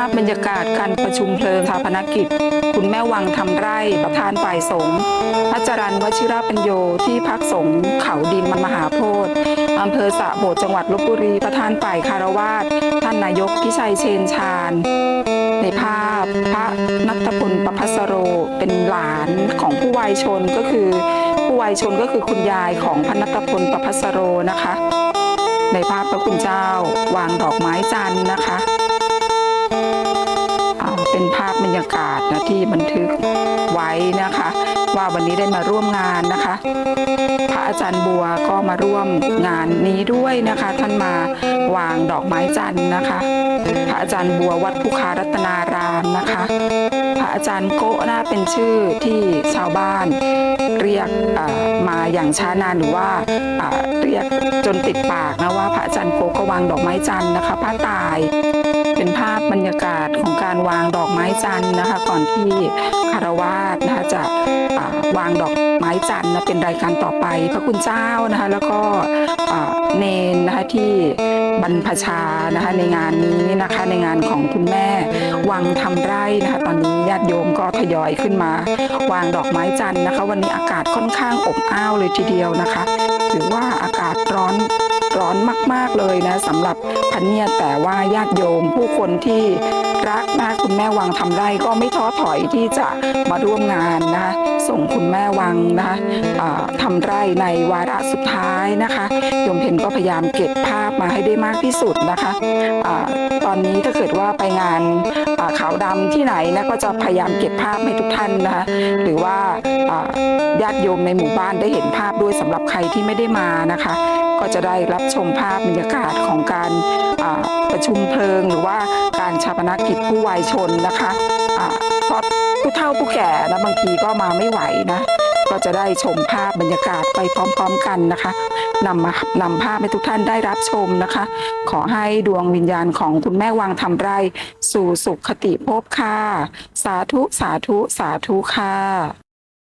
าพบรรยากาศการประชุมเพลิงชาพนกิจ คุณแม่วังทำไร่ประธานฝ่ายสงฆ์พระจรันวชิระปัญโยที่พักสงฆ์เขาดินมหาโพธิ์อำเภอสระโบดจังหวัดลบบุรีประธานฝ่ายคารวาสท่านนายกพิชัยเชนชาญ ในภาพพระนัทพลประพัสโรเป็นหลานของผู้วายชนก็คือ ผู้วายชนก็คือคุณยายของพระนัทพลประพัสโรนะคะ ในภาพพระคุณเจ้าวางดอกไม้จันทร์นะคะ เป็นภาพบรรยากาศนะที่บันทึกไว้นะคะ ว่าวันนี้ได้มาร่วมงานนะคะ พระอาจารย์บัวก็มาร่วมงานนี้ด้วยนะคะ ท่านมาวางดอกไม้จันทร์นะคะ พระอาจารย์บัววัดภูคารัตนารามนะคะ พระอาจารย์โกะนะเป็นชื่อที่ชาวบ้านเรียกมาอย่างช้านานหรือว่าเรียกจนติดปากนะว่าพระอาจารย์โกก็วางดอกไม้จันทร์นะคะ พระตาย เป็นภาพบรรยากาศของการวางดอกไม้จันทร์นะคะ ก่อนที่คารวาสนะคะจะวางดอกไม้จันทร์นะเป็นรายการต่อไป พระคุณเจ้านะคะแล้วก็เนนนะคะที่บรรพชานะคะในงานนี้นะคะในงานของคุณแม่วังทำไร่นะคะตอนนี้ญาติโยมก็ทยอยขึ้นมา วางดอกไม้จันทร์นะคะ วันนี้อากาศค่อนข้างอบอ้าวเลยทีเดียวนะคะ ถือว่าอากาศร้อน ร้อนมาก ๆเลยนะสำหรับพันเนียดแต่ว่าญาติโยมผู้คนที่ รักนะคุณแม่วังทำไร่ก็ไม่ท้อถอยที่จะมาร่วมงานนะคะส่งคุณแม่วังนะคะอ่าทำไร่ในวาระสุดท้ายนะคะโยมเพนก็พยายามเก็บภาพมาให้ได้มากที่สุดนะคะอาตอนนี้ถ้าเกิดว่าไปงานขาวดำที่ไหนนะก็จะพยายามเก็บภาพให้ทุกท่านนะคะหรือว่าญาติโยมในหมู่บ้านได้เห็นภาพด้วยสำหรับใครที่ไม่ได้มานะคะ ก็จะได้รับชมภาพบรรยากาศของการประชุมเพลิงหรือว่า ชาปนกิจผู้วายชนนะคะเพราะผู้เฒ่าผู้แก่นะบางทีก็มาไม่ไหวนะ ก็จะได้ชมภาพบรรยากาศไปพร้อมๆกันนะคะนำมานำภาพให้ทุกท่านได้รับชมนะคะ ขอให้ดวงวิญญาณของคุณแม่วังทำไร่สู่สุขคติภพค่ะ สาธุสาธุสาธุค่ะ